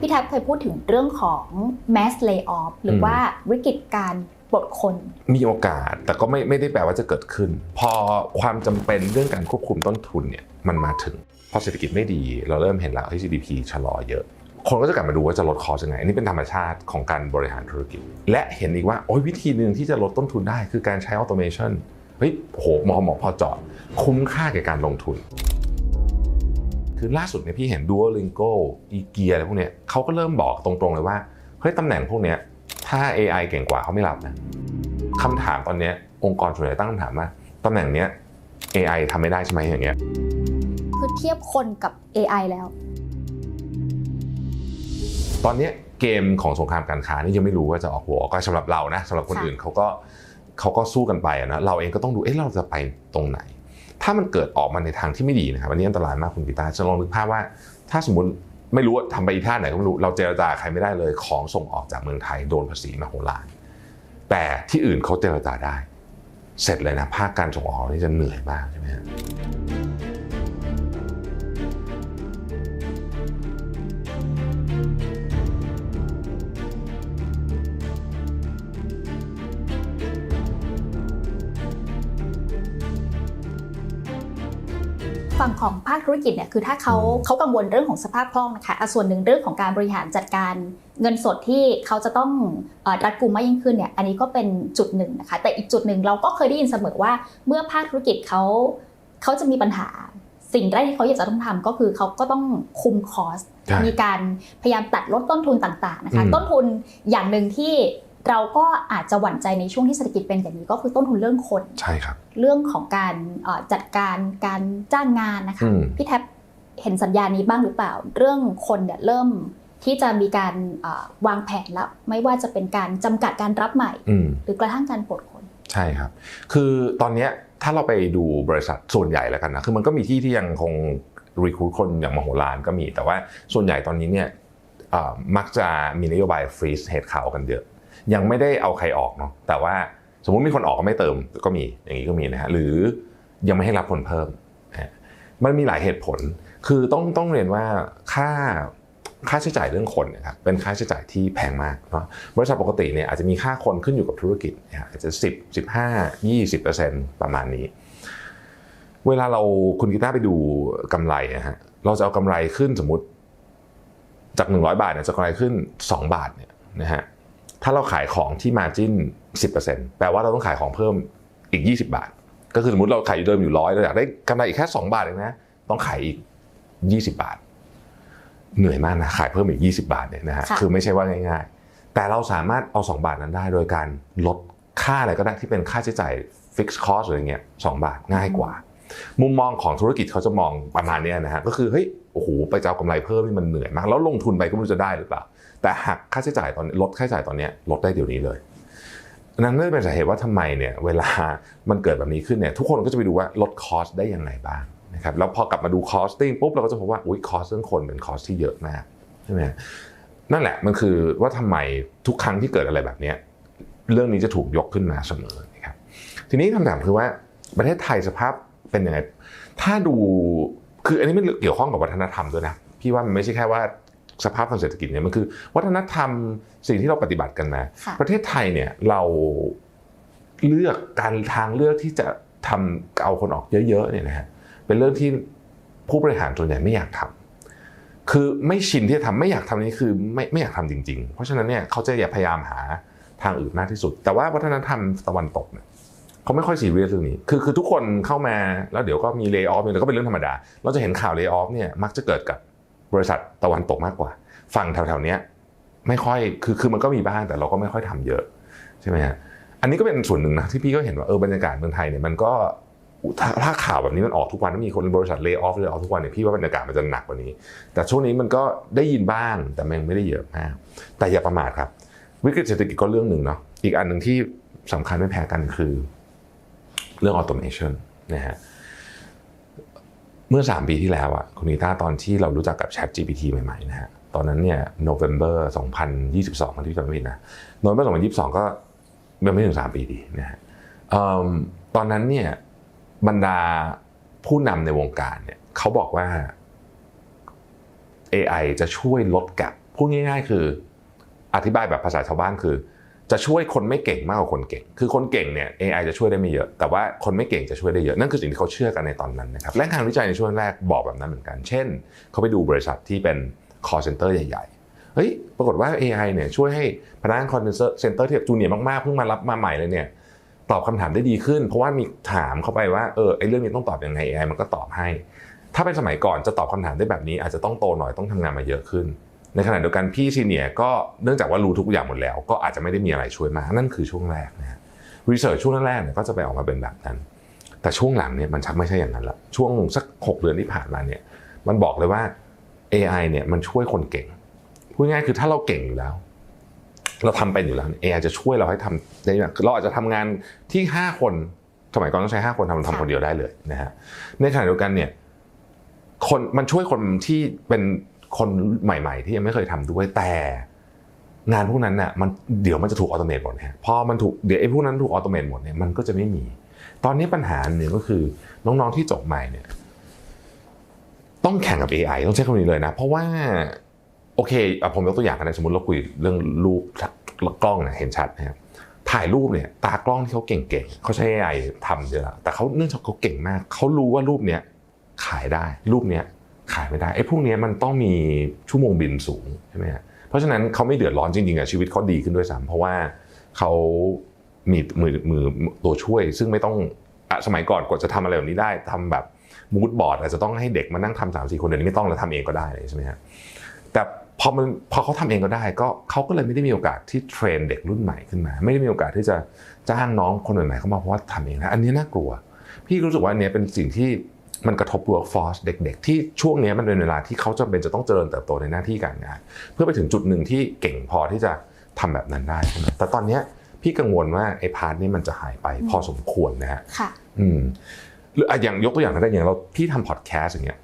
พี่แท็บเคยพูดถึงเรื่องของ mass layoff หรือว่าวิกฤตการปลดคน มีโอกาสแต่ก็ไม่ไม่ได้แปลว่าจะเกิดขึ้น พอความจำเป็นเรื่องการควบคุมต้นทุนเนี่ยมันมาถึง พอเศรษฐกิจไม่ดี เราเริ่มเห็นแล้วที่ GDP ชะลอเยอะ คนก็จะกลับมาดูว่าจะลดคอสยังไง อันนี้เป็นธรรมชาติของการบริหารธุรกิจ และเห็นอีกว่าโอ้ยวิธีหนึ่งที่จะลดต้นทุนได้คือการใช้ออโตเมชันเฮ้ยโหหมอหมอพอเจาะคุ้มค่าแก่การลงทุน คือล่าสุดเนี่ยพี่เห็น Duolingo อีเกียอะไรพวกเนี้ยเขาก็เริ่มบอกตรงๆเลยว่าเฮ้ยตำแหน่งพวกเนี้ยถ้า AI เก่งกว่าเขาไม่รับนะคำถามตอนเนี้ยองค์กรส่วนใหญ่ตั้งคำถามว่าตำแหน่งเนี้ย AI ทำไม่ได้ใช่ไหมอย่างเงี้ยคือเทียบคนกับ AI แล้ว ตอนเนี้ยเกมของสงครามการค้านี่ยังไม่รู้ว่าจะออกหัวออกก็สำหรับเรานะสำหรับคนค่ะอื่นเขาก็เขาก็สู้กันไปอะนะเราเองก็ต้องดูเอ๊ะเราจะไปตรงไหน ถ้ามันเกิดออกมาในทางที่ไม่ดีนะครับอันนี้อันตรายมากคุณกีตาร์จะลองนึกภาพว่า ถ้าสมมติไม่รู้ว่าทำไปอีท่าไหนก็ไม่รู้เราเจรจาใครไม่ได้เลยของส่งออกจากเมืองไทยโดนภาษีมาโหฬารแต่ที่อื่นเขาเจรจาได้ เสร็จเลยนะภาคการส่งออกนี่จะเหนื่อยมากใช่ไหมฮะ ฝั่งของภาคธุรกิจเนี่ยคือถ้าเขาอืมเขากังวลเรื่องของสภาพคล่องนะคะอะส่วนหนึ่งเรื่องของการบริหารจัดการเงินสดที่เขาจะต้องเอ่อรัดกุมมากยิ่งขึ้นเนี่ยอันนี้ก็เป็นจุดหนึ่งนะคะแต่อีกจุดหนึ่งเราก็เคยได้ยินเสมอว่า เมื่อภาคธุรกิจเขาเขาจะมีปัญหาสิ่งแรกที่เขาอยากจะต้องทำก็คือเขาก็ต้องคุมคอสใช่มีการพยายามตัดลดต้นทุนต่างๆนะคะอืมต้นทุนอย่างหนึ่งที่ เราก็อาจจะหวั่นใจในช่วงที่เศรษฐกิจเป็นอย่างนี้ก็คือต้นทุนเรื่องคนใช่ครับ เรื่องของการเอ่อจัดการการจ้างงานนะคะอืมพี่แท็บเห็นสัญญาณนี้บ้างหรือเปล่า เรื่องคนเนี่ยเริ่มที่จะมีการเอ่อวางแผนแล้ว ไม่ว่าจะเป็นการจำกัดการรับใหม่อืมหรือกระทั่งการปลดคนใช่ครับ คือตอนเนี้ยถ้าเราไปดูบริษัทส่วนใหญ่แล้วกันนะคือมันก็มีที่ที่ยังคงรีคูดคนอย่างมโหฬารก็มี แต่ว่าส่วนใหญ่ตอนนี้เนี่ยเอ่อมักจะมีนโยบายฟรีซเฮดข่าวกันเยอะ ยังไม่ได้เอาใครออกเนาะแต่ว่าสมมุติมีคนออกก็ไม่เติมก็มีอย่างนี้ก็มีนะฮะหรือยังไม่ให้รับคนเพิ่มนะฮะมันมีหลายเหตุผลคือต้องต้องเรียนว่าค่าค่าใช้จ่ายเรื่องคนนะครับเป็นค่าใช้จ่ายที่แพงมากเนาะบริษัทปกติเนี่ยอาจจะมีค่าคนขึ้นอยู่กับธุรกิจนะฮะอาจจะ 10 15 20 ประมาณนี้ เวลาเราคุณกีตาร์ไปดูกำไรนะฮะเราจะเอากำไรขึ้นสมมติจาก 100 บาทเนี่ยจะกำไรขึ้น 2 บาทเนี่ยนะฮะ ถ้าเราขายของที่มาจิ้น10%แปลว่าเราต้องขายของเพิ่มอีก 20 บาท ก็คือสมมติเราขายอยู่เดิมอยู่ร้อยเราอยากได้กำไรอีกแค่ 2 บาทเองนะ ต้องขายอีก 20 บาท เหนื่อยมากนะขายเพิ่มอีก 20 บาทเนี่ยนะฮะค่ะคือไม่ใช่ว่าง่าย ๆ แต่เราสามารถเอา 2 บาทนั้นได้ โดยการลดค่าอะไรก็ได้ที่เป็นค่าใช้จ่าย fixed cost อะไรเงี้ยสบาทง่ายกว่า มุมมองของธุรกิจเขาจะมองประมาณเนี้ยนะฮะก็คือเฮ้ยโอ้โหไปจะเอากำไรเพิ่มนี่มันเหนื่อยมาก แล้วลงทุนไปก็ไม่รู้จะได้หรือเปล่า แต่หักค่าใช้จ่ายตอนลดค่าใช้จ่ายตอนนี้ลดได้เดี๋ยวนี้เลยนั่นก็เป็นสาเหตุว่าทำไมเนี่ยเวลามันเกิดแบบนี้ขึ้นเนี่ยทุกคนก็จะไปดูว่าลดคอสได้ยังไงบ้างนะครับแล้วพอกลับมาดูคอสติ้งปุ๊บเราก็จะพบว่าอุ้ยคอสเรื่องคนเป็นคอสที่เยอะมากใช่ไหมนั่นแหละมันคือว่าทำไมทุกครั้งที่เกิดอะไรแบบนี้เรื่องนี้จะถูกยกขึ้นมาเสมอนะครับทีนี้คำถามคือว่าประเทศไทยสภาพเป็นยังไงถ้าดูคืออันนี้ไม่เกี่ยวข้องกับวัฒนธรรมด้วยนะพี่ว่ามันไม่ใช่แค่ว่า สภาพทางเศรษฐกิจเนี่ยมันคือ วัฒนธรรมสิ่งที่เราปฏิบัติกันมาค่ะประเทศไทยเนี่ยเราเลือกการทางเลือกที่จะทำเอาคนออกเยอะๆเนี่ยนะฮะเป็นเรื่องที่ผู้บริหารส่วนใหญ่ไม่อยากทำคือไม่ชินที่จะทำไม่อยากทำนี่คือไม่ไม่อยากทำจริง ๆ เพราะฉะนั้นเนี่ยเขาจะพยายามหาทางอื่นมากที่สุด แต่ว่าวัฒนธรรมตะวันตกเนี่ยเขาไม่ค่อยซีเรียสเรื่องนี้คือคือทุกคนเข้ามาแล้วเดี๋ยวก็มีเล y o อ f เนี่ยก็เป็นเรื่องธรรมดา เราจะเห็นข่าวเล y o อ f เนี่ยมักจะเกิดกับ บริษัทตะวันตกมากกว่า ฝั่งแถวๆนี้ไม่ค่อยคือคือมันก็มีบ้างแต่เราก็ไม่ค่อยทำเยอะใช่ไหมฮะอันนี้ก็เป็นส่วนหนึ่งนะที่พี่ก็เห็นว่าเออบรรยากาศเมืองไทยเนี่ยมันก็ถ้าถ้าข่าวแบบนี้มันออกทุกวันแล้วมีคนบริษัทเล y o อ f เลยออกทุกวันเนี่ยพี่ว่าบรรยากาศมันจะหนักกว่านี้ แต่ช่วงนี้มันก็ได้ยินบ้างแต่มันไม่ได้เยอะมาก แต่อย่าประมาทครับ วิกฤตเศรษฐกิจก็เรื่องหนึ่งเนาะอีกอันหนึ่งที่สำคัญไม่แพ้กันคือ เรื่องออโตเมชันนะฮะ เมื่อ 3 ปีที่แล้วอะคุณนิต้าตอนที่เรารู้จักกับ Chat GPT ใหม่ๆนะฮะตอนนั้นเนี่ย November 2022ที่จำไม่ผิดนะ November 2022 ก็ยังไม่ถึง 3 ปีดีนะฮะตอนนั้นเนี่ยบรรดาผู้นำในวงการเนี่ยเขาบอกว่า AI จะช่วยลดแกลบพูดง่ายๆ คือ อธิบายแบบภาษาชาวบ้านคือ จะช่วยคนไม่เก่งมากกว่าคนเก่ง คือคนเก่งเนี่ย AI จะช่วยได้ไม่เยอะ แต่ว่าคนไม่เก่งจะช่วยได้เยอะ นั่นคือสิ่งที่เขาเชื่อกันในตอนนั้นนะครับ และงานวิจัยในช่วงแรกบอกแบบนั้นเหมือนกัน เช่น เขาไปดูบริษัทที่เป็น call center ใหญ่ๆ เฮ้ย ปรากฏว่า AI เนี่ยช่วยให้พนักงาน call center ที่แบบจูเนียร์มากๆ เพิ่งมารับมาใหม่เลยเนี่ย ตอบคำถามได้ดีขึ้น เพราะว่ามีถามเข้าไปว่า เออ ไอ้เรื่องนี้ต้องตอบอยังไง AI มันก็ตอบให้ ถ้าเป็นสมัยก่อนจะตอบคำถามได้แบบนี้ อาจจะต้องโตหน่อยต้องทำงานมาเยอะขึ้น ในขณะเดียวกันพี่ซีเนียก็เนื่องจากว่ารู้ทุกอย่างหมดแล้ว ก็อาจจะไม่ได้มีอะไรช่วยมากนั่นคือช่วงแรกนะฮะรีเสิร์ชช่วงแรกเนี่ยก็จะไปออกมาเป็นแบบนั้น แต่ช่วงหลังเนี่ยมันชักไม่ใช่อย่างนั้นละช่วงสัก 6 เดือนที่ผ่านมาเนี่ยมันบอกเลยว่า AI เนี่ยมันช่วยคนเก่งพูดง่ายคือถ้าเราเก่งอยู่แล้ว เราทำเป็นอยู่แล้ว AI จะช่วยเราให้ทำได้แบบเราอาจจะทำงานที่ 5 คนสมัยก่อนต้องใช้ 5 คนทำทำคนเดียวได้เลยนะฮะในขณะเดียวกันเนี่ยคนมันช่วยคนที่เป็น คนใหม่ ๆ ที่ยังไม่เคยทำด้วยแต่ งานพวกนั้นน่ะมันเดี๋ยวมันจะถูกออโตเมตหมดเนี่ยพอมันถูกเดี๋ยวไอ้พวกนั้นถูกออโตเมตหมดเนี่ยมันก็จะไม่มี ตอนนี้ปัญหาหนึ่งก็คือน้องๆที่จบใหม่เนี่ย ต้องแข่งกับ AI ต้องใช้คำนี้เลยนะ เพราะว่าโอเคอผมยกตัวอย่างกันนะสมมติเราคุยเรื่องรูปกล้องเนะเห็นชัดนะครับถ่ายรูปเนี่ยตากล้องที่เขาเก่งๆเขาใช้ AI ทำเยอะแต่เขาเนื่องจากเขาเก่งมากเขารู้ว่ารูปเนี้ยขายได้รูปเนี้ย ขายไม่ได้ไอ้พวกนี้มันต้องมีชั่วโมงบินสูงใช่ไหมฮะเพราะฉะนั้นเขาไม่เดือดร้อนจริงๆอะชีวิตเขาดีขึ้นด้วยซ้ำเพราะว่าเขามีมือมือตัวช่วย ซึ่งไม่ต้องอะสมัยก่อนกว่าจะทำอะไรแบบนี้ได้ทำแบบมูดบอร์ดอาจจะต้องให้เด็กมานั่งทำสามสี่คนเดี๋ยวนี้ไม่ต้องแล้วทำเองก็ได้ใช่ไหมฮะแต่พอมันพอเขาทำเองก็ได้ก็เขาก็เลยไม่ได้มีโอกาสที่เทรนเด็กรุ่นใหม่ขึ้นมา ไม่ได้มีโอกาสที่จะจ้างน้องคนใหม่ๆเข้ามาเพราะว่าทำเองนะอันนี้น่ากลัว พี่รู้สึกว่าอันนี้เป็นสิ่งที่ มันกระทบ workforce เด็ก ๆ ที่ช่วงเนี้ยมันเป็นเวลาที่เขาจำเป็นจะต้องเจริญเติบโตในหน้าที่การงาน เพื่อไปถึงจุดหนึ่งที่เก่งพอที่จะทำแบบนั้นได้ใช่ไหมแต่ตอนเนี้ยพี่กังวลว่าไอ้พาร์ทนี้มันจะหายไปพอสมควรนะฮะค่ะอืมหรืออะอย่างยกตัวอย่างก็ได้อย่างเราพี่ทำพอดแคสต์อย่างเงี้ย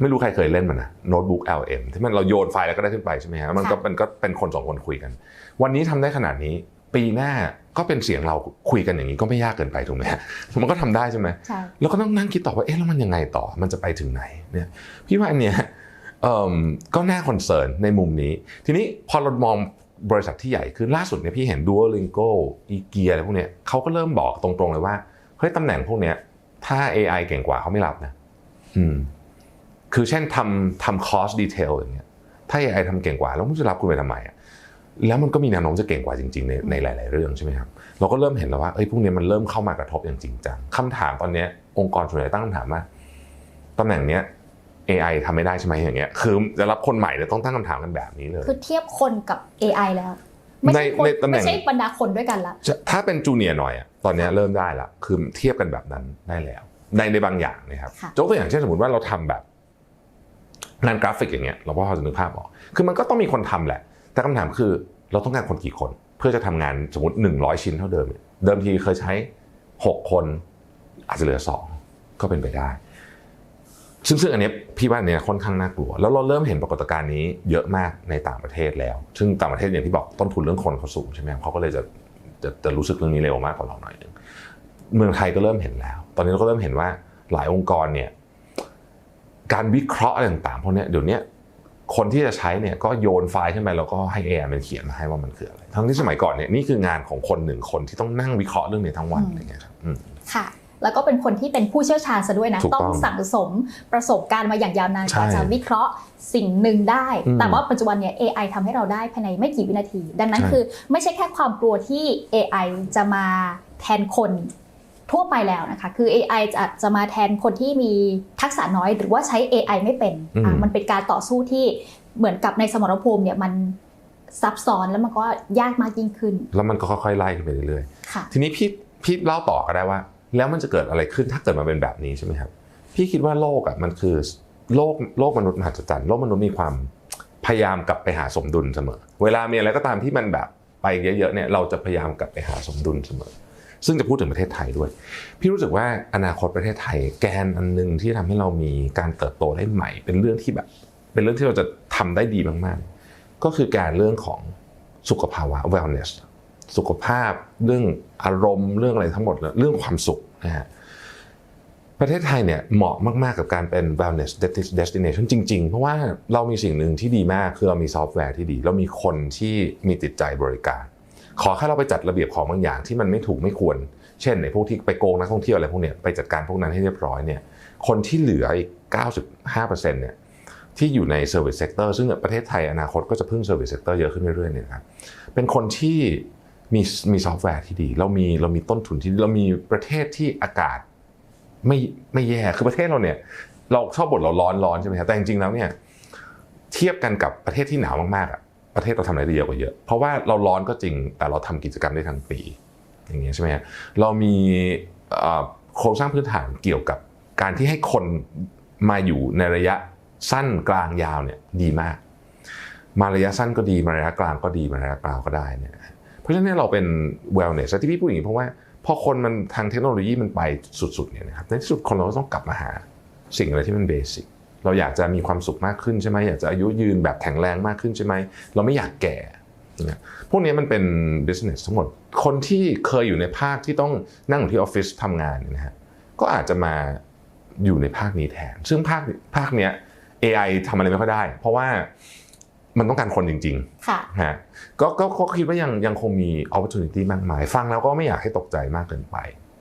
ไม่รู้ใครเคยเล่นมันนะโน้ตบุ๊ก LM ที่มันเราโยนไฟล์แล้วก็ได้ขึ้นไปใช่ไหมฮะมันก็ค่ะมันก็เป็นคนสองคนคุยกัน วันนี้ทำได้ขนาดนี้ ปีหน้าก็เป็นเสียงเราคุยกันอย่างนี้ก็ไม่ยากเกินไปถูกไหมฮะมันก็ทำได้ใช่ไหมใช่แล้วก็ต้องนั่งคิดต่อว่าเอ๊ะแล้วมันยังไงต่อมันจะไปถึงไหนเนี่ยพี่ว่าอันเนี้ยเอิ่มก็น่าคอนเซิร์นในมุมนี้ ทีนี้พอเรามองบริษัทที่ใหญ่ขึ้นล่าสุดเนี่ยพี่เห็น Duolingo อีเกียอะไรพวกเนี้ยเขาก็เริ่มบอกตรงๆเลยว่าเฮ้ยตำแหน่งพวกเนี้ยถ้า AI เก่งกว่าเขาไม่รับนะอืมคือเช่นทำทำคอร์สดีเทลอย่างเงี้ยถ้า AI ทำเก่งกว่าแล้วมันจะรับคุณไปทำไมอะ แล้วมันก็มีแนวโน้มจะเก่งกว่าจริงๆในในหลาย ๆ เรื่องใช่ไหมครับเราก็เริ่มเห็นแล้วว่าเอ้ยพวกนี้มันเริ่มเข้ามากระทบอย่างจริงจังคำถามตอนเนี้ยองค์กรส่วนใหญ่ตั้งคำถามว่าตำแหน่งเนี้ย AI ทำไม่ได้ใช่ไหมอย่างเงี้ย คือจะรับคนใหม่เนี่ยต้องตั้งคำถามกันแบบนี้เลย คือเทียบคนกับ AI แล้ว ไม่ใช่คนในในตำแหน่งไม่ใช่บรรดาคนด้วยกันละจะถ้าเป็นจูเนียร์หน่อยอะตอนเนี้ยเริ่มได้ละ คือเทียบกันแบบนั้นได้แล้ว ในในบางอย่างนะครับค่ะยกตัวอย่างเช่นสมมติว่าเราทำแบบงานกราฟิกอย่างเงี้ยเราก็พอจะนึกภาพออก คือมันก็ต้องมีคนทำแหละ แต่คำถามคือเราต้องการคนกี่คน เพื่อจะทำงานสมมติ 100 ชิ้นเท่าเดิม เดิมทีเคยใช้ 6 คน อาจจะเหลือ 2 ก็เป็นไปได้ ซึ่งซึ่งอันนี้พี่ว่าเนี่ยค่อนข้างน่ากลัว แล้วเราเริ่มเห็นปรากฏการณ์นี้เยอะมากในต่างประเทศแล้ว ซึ่งต่างประเทศอย่างที่บอกต้นทุนเรื่องคนเขาสูงใช่ไหมเขาก็เลยจะจะจะรู้สึกเรื่องนี้เร็วมากกว่าเราหน่อยหนึงเมืองไทยก็เริ่มเห็นแล้ว ตอนนี้เราก็เริ่มเห็นว่าหลายองค์กรเนี่ยการวิเคราะห์อะไรต่างๆพวกเนี้ยเดี๋ยวนี้ คนที่จะใช้เนี่ยก็โยนไฟล์ขึ้นไปแล้วก็ให้ AI มันเขียนมาให้ว่ามันคืออะไร ทั้งที่สมัยก่อนเนี่ยนี่คืองานของคนหนึ่งคนที่ต้องนั่งวิเคราะห์เรื่องนี้ทั้งวันอืมอะไรเงี้ยครับอืมค่ะ แล้วก็เป็นคนที่เป็นผู้เชี่ยวชาญซะด้วยนะถูกต้ต้อองงสั่งสมประสบการณ์มาอย่างยาวนานใช่กว่าจะวิเคราะห์สิ่งหนึ่งได้อืมแต่ว่าปัจจุบันเนี่ย AI ทำให้เราได้ภายในไม่กี่วินาที ดังนั้นใช่คือไม่ใช่แค่ความกลัวที่ AI จะมาแทนคน ทั่วไปแล้วนะคะคือ AI จะจะมาแทนคนที่มีทักษะน้อย หรือว่าใช้ AI ไม่เป็นอะมันเป็นการต่อสู้ที่เหมือนกับในสมรภูมิเนี่ยมันซับซ้อนแล้วมันก็ยากมากยิ่งขึ้น แล้วมันก็ค่อยๆไล่ขึ้นไปเรื่อยๆค่ะทีนี้พี่พี่เล่าต่อก็ได้ว่า แล้วมันจะเกิดอะไรขึ้นถ้าเกิดมันเป็นแบบนี้ใช่ไหมครับ พี่คิดว่าโลกอะมันคือโลกโลกมนุษย์มหัศจรรย์โลกมนุษย์มีความพยายามกลับไปหาสมดุลเสมอ เวลามีอะไรก็ตามที่มันแบบไปเยอะๆเนี่ยเราจะพยายามกลับไปหาสมดุลเสมอ ซึ่งจะพูดถึงประเทศไทยด้วย พี่รู้สึกว่าอนาคตประเทศไทย แกนอันหนึงที่ทำให้เรามีการเติบโตได้ใหม่ เป็นเรื่องที่แบบ เป็นเรื่องที่เราจะทำได้ดีมากๆ ก็คือการเรื่องของสุขภาวะ wellness สุขภาพเรื่องอารมณ์เรื่องอะไรทั้งหมดเรื่องความสุขนะฮะประเทศไทยเนี่ยเหมาะมาก ๆ กับการเป็น wellness destination จริง ๆ เพราะว่าเรามีสิ่งหนึ่งที่ดีมากคือเรามีซอฟต์แวร์ที่ดี เรามีคนที่มีจิตใจบริการ ขอแค่เราไปจัดระเบียบของบางอย่างที่มันไม่ถูกไม่ควร เช่นในพวกที่ไปโกงนักท่องเที่ยวอะไรพวกเนี้ยไปจัดการพวกนั้นให้เรียบร้อยเนี่ยคนที่เหลืออีก 95%เนี่ยที่อยู่ใน service sector ซึ่งประเทศไทยอนาคตก็จะพึ่ง service sector เยอะขึ้นเรื่อยๆเนี่ยครับเป็นคนที่มีมีซอฟต์แวร์ที่ดี เรามีเรามีต้นทุนที่เรามีประเทศที่อากาศไม่ไม่แย่คือประเทศเราเนี่ย เราชอบบทเราร้อนร้อนใช่ไหมครับแต่จริงๆแล้วเนี่ยเทียบกันกับประเทศที่หนาวมากๆอะ ประเทศเราทำอะไรได้เยอะกว่าเยอะ เพราะว่าเราร้อนก็จริง แต่เราทำกิจกรรมได้ทั้งปี อย่างเงี้ยใช่ไหมฮะเรามีโครงสร้างพื้นฐานเกี่ยวกับการที่ให้คนมาอยู่ในระยะสั้นกลางยาวเนี่ยดีมาก มาระยะสั้นก็ดีมาระยะกลางก็ดีมาระยะกลางก็ได้เนี่ยเพราะฉะนั้นเราเป็น wellness ที่พี่พูดอย่างนี้เพราะว่าพอคนมันทางเทคโนโลยีมันไปสุดๆเนี่ยนะครับในที่สุดคนเราก็ต้องกลับมาหาสิ่งอะไรที่มันเบสิก เราอยากจะมีความสุขมากขึ้นใช่ไหมอยากจะอายุยืนแบบแข็งแรงมากขึ้นใช่ไหมเราไม่อยากแก่นะพวกนี้มันเป็น business ทั้งหมด คนที่เคยอยู่ในภาคที่ต้องนั่งอยู่ที่ออฟฟิศทำงานเนี่ยนะฮะก็อาจจะมาอยู่ในภาคนี้แทน ซึ่งภาคภาคเนี้ย AI ทำอะไรไม่ค่อยได้ เพราะว่ามันต้องการคนจริงๆค่ะฮะก็ก็ก็คิดว่ายังยังคงมี opportunity มากมาย ฟังแล้วก็ไม่อยากให้ตกใจมากเกินไป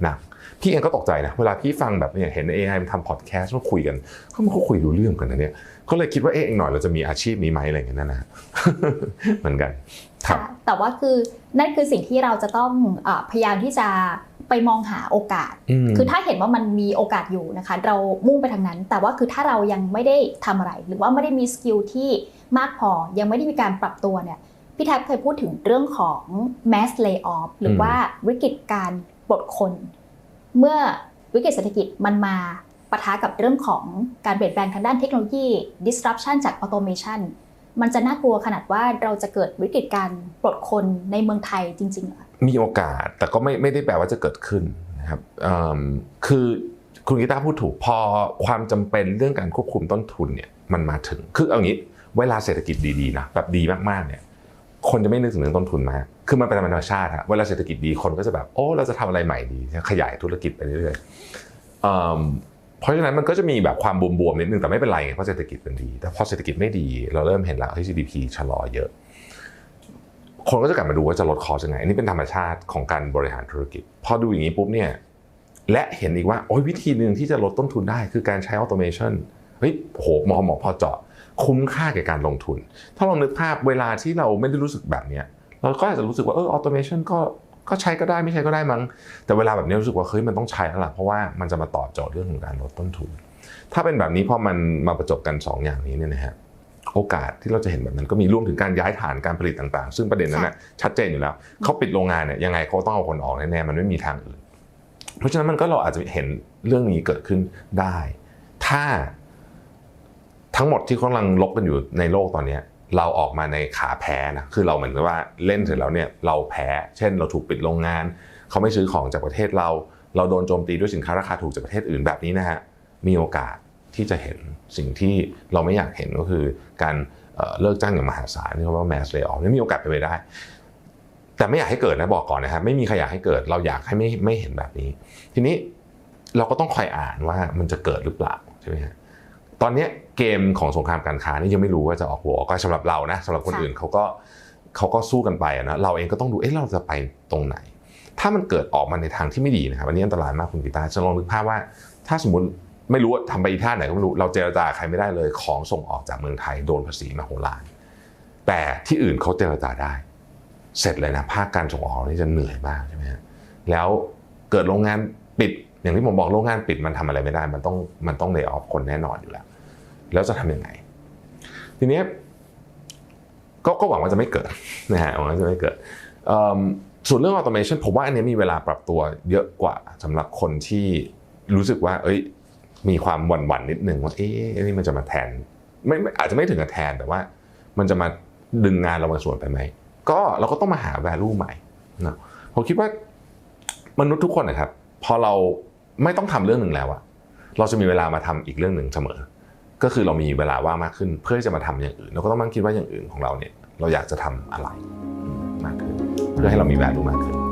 นะพี่เองก็ตกใจนะเวลาพี่ฟังแบบอย่างเห็น AI มันทำพอดแคสต์มาคุยกันเขามันก็คุยรู้เรื่องกันนะเนี่ยก็เลยคิดว่าเอ๊ะอีกหน่อยเราจะมีอาชีพนี้ไหมอะไรอย่างเงี้ยนะเหมือนกันครับค่ะแต่ว่าคือนั่นคือสิ่งที่เราจะต้องเออพยายามที่จะไปมองหาโอกาสมคือถ้าเห็นว่ามันมีโอกาสอยู่นะคะ เรามุ่งไปทางนั้น แต่ว่าคือถ้าเรายังไม่ได้ทำอะไร หรือว่าไม่ได้มีสกิลที่มากพอ ยังไม่ได้มีการปรับตัวเนี่ยพี่แท็บเคยพูดถึงเรื่องของ mass layoff หรือว่าวิกฤตการปลดคน เมื่อวิกฤตเศรษฐกิจมันมาปะทะกับเรื่องของการเปลี่ยนแปลงทางด้านเทคโนโลยี disruption จาก automation มันจะน่ากลัวขนาดว่าเราจะเกิดวิกฤตการปลดคนในเมืองไทยจริงๆหรอมีโอกาสแต่ก็ไม่ไม่ได้แปลว่าจะเกิดขึ้นนะครับคือคุณกีตาพูดถูกพอความจำเป็นเรื่องการควบคุมต้นทุนเนี่ยมันมาถึงคือเอางี้เวลาเศรษฐกิจดีๆนะแบบดีมากๆเนี่ย คนจะไม่นึกถึงเรื่องต้นทุนมาก คือมันเป็นธรรมชาติฮะเวลาเศรษฐกิจดีคนก็จะแบบ โอ้ เราจะทำอะไรใหม่ดี ขยายธุรกิจไปเรื่อยๆเพราะฉะนั้นมันก็จะมีแบบความบวมๆนิดนึงแต่ไม่เป็นไรไงเพราะเศรษฐกิจมันดี แต่พอเศรษฐกิจไม่ดี เราเริ่มเห็นแล้วที่ GDP ชะลอเยอะ คนก็จะกลับมาดูว่าจะลดคอสยังไงอันนี้เป็นธรรมชาติของการบริหารธุรกิจ พอดูอย่างนี้ปุ๊บเนี่ย และเห็นอีกว่าโอ้ยวิธีหนึ่งที่จะลดต้นทุนได้คือการใช้ออโตเมชันเฮ้ยโหหมอหมอพอเจาะ คุ้มค่าแก่การลงทุน ถ้าลองนึกภาพเวลาที่เราไม่ได้รู้สึกแบบเนี้ยเราก็อาจจะรู้สึกว่าเออออโตเมชันก็ก็ใช้ก็ได้ไม่ใช้ก็ได้มั้ง แต่เวลาแบบนี้รู้สึกว่าเฮ้ยมันต้องใช้แล้วล่ะเพราะว่ามันจะมาตอบโจทย์เรื่องของการลดต้นทุน ถ้าเป็นแบบนี้พอมันมาประจบกันสองอย่างนี้เนี่ยนะฮะโอกาสที่เราจะเห็นแบบนั้นก็มีรวมถึงการย้ายฐานการผลิตต่างๆ ซึ่งประเด็นนั้นนะชัดเจนอยู่แล้วเขาปิดโรงงานเนี่ยยังไงเขาต้องเอาคนออกแน่ๆมันไม่มีทางอื่น เพราะฉะนั้นมันก็เราอาจจะเห็นเรื่องนี้เกิดขึ้นได้ ถ้า ทั้งหมดที่กำลังลบกันอยู่ในโลกตอนนี้เราออกมาในขาแพ้นะคือเราเหมือนกับว่าเล่นเสร็จแล้วเนี่ยเราแพ้ เช่น เราถูกปิดโรงงาน เขาไม่ซื้อของจากประเทศเรา เราโดนโจมตีด้วยสินค้าราคาถูกจากประเทศอื่นแบบนี้นะฮะมีโอกาสที่จะเห็นสิ่งที่เราไม่อยากเห็นก็คือการเอ่อเลิกจ้างอย่างมหาศาลที่เขาเรียกว่า mass layoff นี่มีโอกาสเป็นไปได้ แต่ไม่อยากให้เกิดนะบอกก่อนนะครับไม่มีใครอยากให้เกิดเราอยากให้ไม่ไม่เห็นแบบนี้ ทีนี้เราก็ต้องคอยอ่านว่ามันจะเกิดหรือเปล่าใช่ไหมฮะ ตอนเนี้ยเกมของสงครามการค้านี่ยังไม่รู้ว่าจะออกหัวก็สำหรับเรานะสำหรับคนค่ะอื่นเขาก็เขาก็สู้กันไปอะนะเราเองก็ต้องดูเอ๊ะเราจะไปตรงไหน ถ้ามันเกิดออกมาในทางที่ไม่ดีนะครับอันนี้อันตรายมากคุณกีตาร์จะลองนึกภาพว่า ถ้าสมมติไม่รู้ว่าทำไปอีท่าไหนก็ไม่รู้เราเจรจากับใครไม่ได้เลยของส่งออกจากเมืองไทยโดนภาษีมาโหฬารแต่ที่อื่นเขาเจรจาได้ เสร็จเลยนะภาคการส่งออกนี่จะเหนื่อยมากใช่ไหมฮะแล้วเกิดโรงงานปิด อย่างที่ผมบอกโรงงานปิดมันทำอะไรไม่ได้ มันต้องมันต้องเล y off คนแน่นอนอยู่แล้ว แล้วจะทำยังไง ทีนี้ก็ก็หวังว่าจะไม่เกิดนะฮะหวังว่าจะไม่เกิดส่วนเรื่อง automation ผมว่าอันนี้มีเวลาปรับตัวเยอะกว่าสำหรับคนที่รู้สึกว่า เอ้ย มีความหวั่นหวั่นๆนิดนึงว่าเอ๊ะนี่มันจะมาแทนไม่ไม่อาจจะไม่ถึงกับแทนแต่ว่า มันจะมาดึงงานเราบางส่วนไปไหมก็เราก็ต้องมาหา value ใหม่นะผมคิดว่ามนุษย์ทุกคนนะครับ พอเรา ไม่ต้องทำเรื่องหนึ่งแล้วอะเราจะมีเวลามาทำอีกเรื่องหนึ่งเสมอ ก็คือเรามีเวลาว่างมากขึ้น เพื่อจะมาทำอย่างอื่นเราก็ต้องมั่งคิดว่าอย่างอื่นของเราเนี่ย เราอยากจะทำอะไรมากขึ้น เพื่อให้เรามีแวลูมากขึ้น